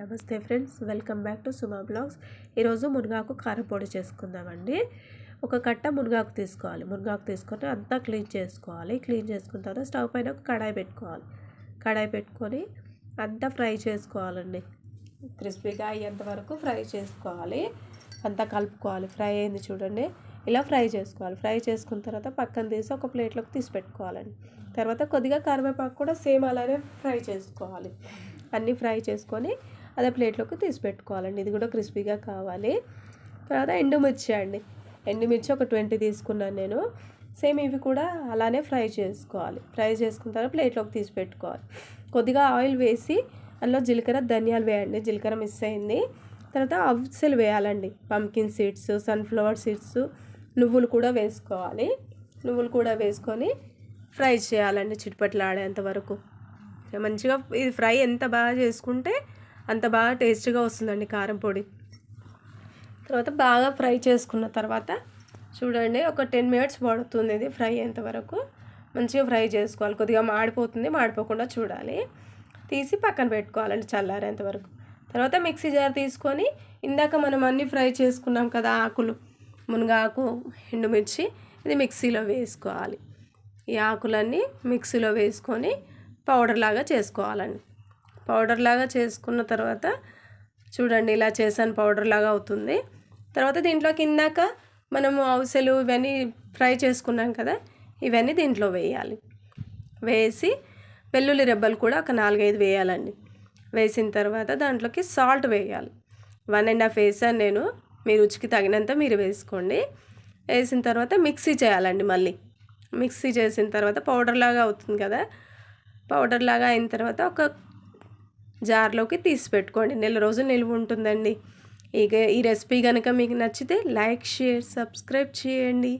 నమస్తే friends welcome back to Suma blogs. ఈరోజు మునగాకు కారపొడి చేసుకుందామండి. ఒక కట్ట మునగాకు తీసుకోవాలి. మునగాకు తీసుకొని అంతా క్లీన్ చేసుకోవాలి. క్లీన్ చేసుకున్న తర్వాత స్టవ్ పైన ఒక కడాయి పెట్టుకోవాలి. కడాయి పెట్టుకొని అంతా ఫ్రై చేసుకోవాలండి. క్రిస్పీగా అయ్యేంత వరకు ఫ్రై చేసుకోవాలి. అంతా కలుపుకోవాలి. ఫ్రై అయింది చూడండి. ఇలా ఫ్రై చేసుకోవాలి. ఫ్రై చేసుకున్న తర్వాత పక్కన తీసి ఒక ప్లేట్లోకి తీసి పెట్టుకోవాలండి. తర్వాత కొద్దిగా కరివేపాకు కూడా సేమ్ అలానే ఫ్రై చేసుకోవాలి. అన్నీ ఫ్రై చేసుకొని అదే ప్లేట్లోకి తీసి పెట్టుకోవాలండి ఇది కూడా క్రిస్పీగా కావాలి. తర్వాత ఎండుమిర్చి అండి. ఎండుమిర్చి ఒక ట్వంటీ తీసుకున్నాను నేను. సేమ్ ఇవి కూడా అలానే ఫ్రై చేసుకోవాలి. ఫ్రై చేసుకున్న తర్వాత ప్లేట్లోకి తీసి పెట్టుకోవాలి కొద్దిగా ఆయిల్ వేసి అందులో జీలకర్ర ధనియాలు వేయండి. జీలకర్ర మిస్ అయింది. తర్వాత అవిసెలు వేయాలండి. పంకిన్ సీడ్స్ సన్ఫ్లవర్ సీడ్స్ నువ్వులు కూడా వేసుకోవాలి. నువ్వులు కూడా వేసుకొని ఫ్రై చేయాలండి చిట్పట్లాడేంత వరకు. మంచిగా ఇది ఫ్రై ఎంత బాగా చేసుకుంటే అంత బాగా టేస్ట్గా వస్తుందండి కారం పొడి. తర్వాత బాగా ఫ్రై చేసుకున్న తర్వాత చూడండి ఒక టెన్ మినిట్స్ పడుతుంది ఇది ఫ్రై అయ్యేంత వరకు. మంచిగా ఫ్రై చేసుకోవాలి. కొద్దిగా మాడిపోతుంది. మాడిపోకుండా చూడాలి. తీసి పక్కన పెట్టుకోవాలండి చల్లారేంత వరకు. తర్వాత మిక్సీ జార్ తీసుకొని ఇందాక మనం అన్నీ ఫ్రై చేసుకున్నాం కదా ఆకులు మునగాకు ఎండుమిర్చి ఇది మిక్సీలో వేసుకోవాలి. ఈ ఆకులన్నీ మిక్సీలో వేసుకొని పౌడర్ లాగా చేసుకోవాలండి. పౌడర్ లాగా చేసుకున్న తర్వాత చూడండి ఇలా చేసాను పౌడర్ లాగా అవుతుంది. తర్వాత దీంట్లోకి ఇందాక మనము అవసలు ఇవన్నీ ఫ్రై చేసుకున్నాం కదా ఇవన్నీ దీంట్లో వేయాలి. వేసి వెల్లుల్లి రెబ్బలు కూడా ఒక నాలుగైదు వేయాలండి. వేసిన తర్వాత దాంట్లోకి సాల్ట్ వేయాలి. వన్ అండ్ హాఫ్ వేసాను నేను మీ రుచికి తగినంత మీరు వేసుకోండి. వేసిన తర్వాత మిక్సీ చేయాలండి మళ్ళీ. మిక్సీ చేసిన తర్వాత పౌడర్ లాగా అవుతుంది కదా పౌడర్ లాగా అయిన తర్వాత ఒక జార్లోకి తీసి పెట్టుకోండి నెల రోజులు నిల్వ ఉంటుందండి. ఇక ఈ రెసిపీ కనుక మీకు నచ్చితే లైక్ షేర్ సబ్స్క్రైబ్ చేయండి.